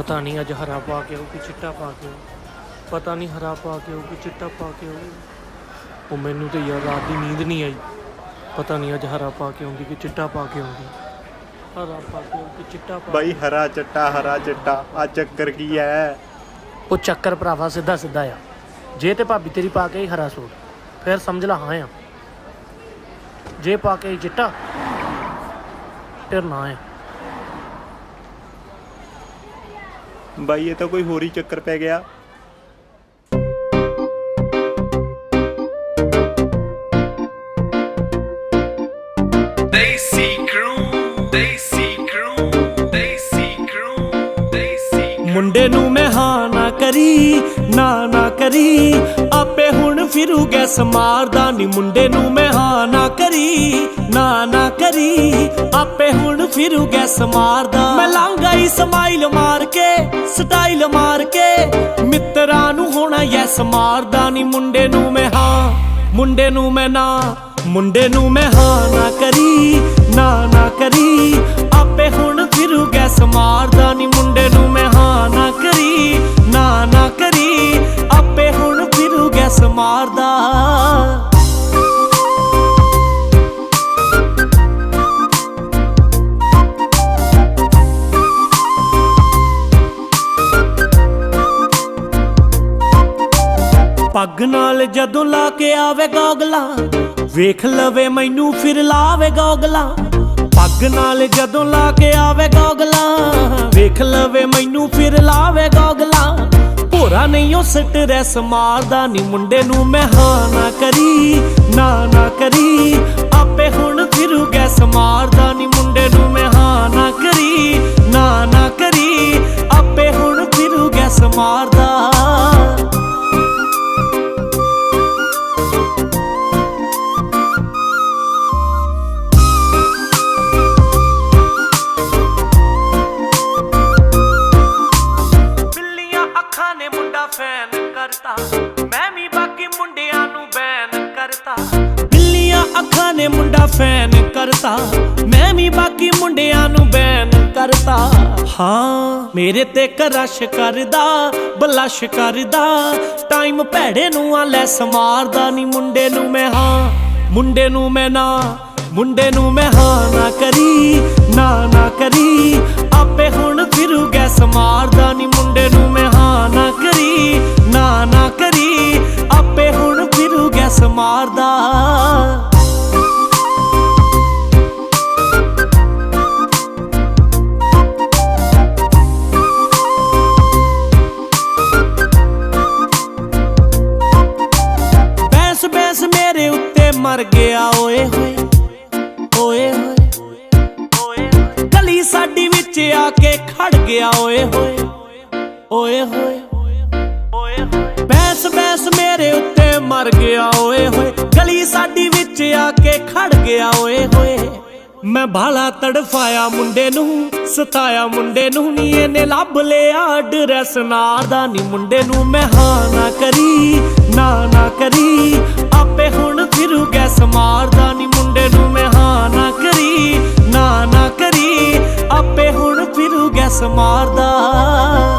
ਪਤਾ ਨਹੀਂ ਅੱਜ ਹਰਾ ਪਾ ਕੇ ਆਊ ਕਿ ਚਿੱਟਾ ਪਾ ਕੇ ਪਤਾ ਨਹੀਂ ਹਰਾ ਪਾ ਕੇ ਆਊ ਕਿ ਚਿੱਟਾ ਪਾ ਕੇ ਉਹ ਮੈਨੂੰ ਤੇ ਯਾਰ ਰਾਤ ਦੀ ਨੀਂਦ ਨਹੀਂ ਆਈ ਪਤਾ ਨਹੀਂ ਅੱਜ ਹਰਾ ਪਾ ਕੇ ਆਉਂਦੀ ਕਿ ਚਿੱਟਾ ਪਾ ਕੇ ਆਉਂਦੀ ਹਰਾ ਪਾ ਕੇ ਆਊ ਕਿ ਚਿੱਟਾ ਪਾ ਬਾਈ ਹਰਾ ਚੱਟਾ ਹਰਾ ਚੱਟਾ ਆ ਚੱਕਰ ਕੀ ਹੈ ਉਹ ਚੱਕਰ ਭਰਾਵਾ ਸਿੱਧਾ ਸਿੱਧਾ ਆ ਜੇ ਤੇ ਭਾਬੀ ਤੇਰੀ ਪਾ ਕੇ ਹੀ ਹਰਾ ਸੂਟ ਫਿਰ ਸਮਝ ਲਾ ਹਾਂ ਆ ਜੇ ਪਾ ਕੇ ਚਿੱਟਾ ਫਿਰ ਨਾ ਆ ਬਾਈ ਇਹ ਤਾਂ ਕੋਈ ਹੋਰ ਹੀ ਚੱਕਰ ਪੈ ਗਿਆ। ਮੁੰਡੇ ਨੂੰ ਮੈਂ ਹਾਂ ਨਾ ਕਰੀ ਨਾ ਨਾ ਕਰੀ ਆਪੇ ਹੁਣ ਫਿਰੂ ਗੈਸ ਮਾਰਦਾ ਨੀ ਮੁੰਡੇ ਨੂੰ ਮੈਂ ਹਾਂ ਨਾ ਕਰੀ ਨਾ ਨਾ ਕਰੀ ਆਪੇ ਹੁਣ ਫਿਰੂ ਗੈਸ ਮਾਰਦਾ ਮੈਂ ਲਾਂਗਾ ਹੀ ਸਮਾਈਲ ਮਾਰ ਸਟਾਈਲ ਮਾਰ ਕੇ ਮਿੱਤਰਾਂ ਨੂੰ ਹੋਣਾ ਯੈਸ ਮਾਰਦਾ ਨੀ। ਮੁੰਡੇ ਨੂੰ ਮੈਂ ਹਾਂ, ਮੁੰਡੇ ਨੂੰ ਮੈਂ ਨਾ, ਮੁੰਡੇ ਨੂੰ ਮੈਂ ਹਾਂ ਨਾ ਕਰੀ, ਨਾ ਨਾ ਕਰੀ। ਆਪੇ ਹੁਣ ਫਿਰੂ ਗੈਸ ਮਾਰਦਾ ਨੀ। ਮੁੰਡੇ ਨੂੰ ਮੈਂ ਹਾਂ ਪੱਗ ਨਾਲ ਜਦੋਂ ਲਾ ਕੇ ਆਵੇ ਗੋਗਲਾ, ਵੇਖ ਲਵੇ ਮੈਨੂੰ ਫਿਰ ਲਾਵੇ ਗੋਗਲਾ। ਪੱਗ ਨਾਲ ਜਦੋਂ ਲਾ ਕੇ ਆਵੇ ਗੋਗਲਾ, ਵੇਖ ਲਵੇ ਮੈਨੂੰ ਫਿਰ ਲਾਵੇ ਗੋਗਲਾ। ਭੋਰਾ ਨਹੀਂ ਉਹ ਸਟ੍ਰੈਸ ਮਾਰਦਾ ਨਹੀਂ ਮੁੰਡੇ ਨੂੰ ਮੈਂ ਹਾਂ ਨਾ ਕਰੀ, ਨਾ ਨਾ ਕਰੀ। ਆਪੇ ਹੁਣ ਫਿਰੂ ਗੈਸ ਮਾਰਦਾ ਨਹੀਂ ਮੁੰਡੇ ਨੂੰ ਮੈਂ ਕਰਤਾ। ਮੈਂ ਵੀ ਬਾਕੀ ਮੁੰਡਿਆਂ ਨੂੰ ਬੈਨ ਕਰਤਾ। ਬਿੱਲੀਆਂ ਅੱਖਾਂ ਨੇ ਮੁੰਡਾ ਫੈਨ ਕਰਤਾ। ਮੈਂ ਵੀ ਬਾਕੀ ਮੁੰਡਿਆਂ ਨੂੰ ਬੈਨ ਕਰਤਾ। ਹਾਂ, ਮੇਰੇ ਤੇ ਕਰਸ਼ ਕਰਦਾ, ਬਲਸ਼ ਕਰਦਾ। ਟਾਈਮ ਭੈੜੇ ਨੂੰ ਆ ਲੈਸ ਮਾਰਦਾ ਨਹੀਂ ਮੁੰਡੇ ਨੂੰ ਮੈਂ, ਹਾਂ। ਮੁੰਡੇ ਨੂੰ ਮੈਂ ਨਾ, ਮੁੰਡੇ ਨੂੰ ਮੈਂ, ਹਾਂ, ਨਾ ਕਰੀ, ਨਾ ਨਾ ਕਰੀ। ਆਪੇ ਹੁਣ ਫਿਰੂ ਗੈਸ ਮਾਰਦਾ ਨੀ ਮੁੰਡੇ ਨੂੰ ਮੈਂ ਮਰ ਗਿਆ ਓਏ ਹੋਏ ਓਏ ਹੋਏ ਹੋਏ। ਗਲੀ ਸਾਡੀ ਵਿੱਚ ਆ ਕੇ ਖੜ ਗਿਆ ਓਏ ਹੋਏ ਓਏ ਹੋਏ ਬੈਸ ਬੈਸ ਮੇਰੇ ਉੱਤੇ ਮਰ ਗਿਆ ਓਏ ਹੋਏ। ਗਲੀ ਸਾਡੀ ਵਿੱਚ ਆ ਕੇ ਖੜ ਗਿਆ ਓਏ ਹੋਏ। ਮੈਂ ਬਾਲਾ ਤੜਫਾਇਆ ਮੁੰਡੇ ਨੂੰ, ਸਤਾਇਆ ਮੁੰਡੇ ਨੂੰ, ਨੀ ਇਹਨੇ ਲੱਭ ਲਿਆ ਡਰੈਸ ਨਾ ਦਾ ਨੀ ਮੁੰਡੇ ਨੂੰ। ਮੈਂ ਹਾਂ ਨਾ ਕਰੀ, ਨਾ ਨਾ ਕਰੀ 啊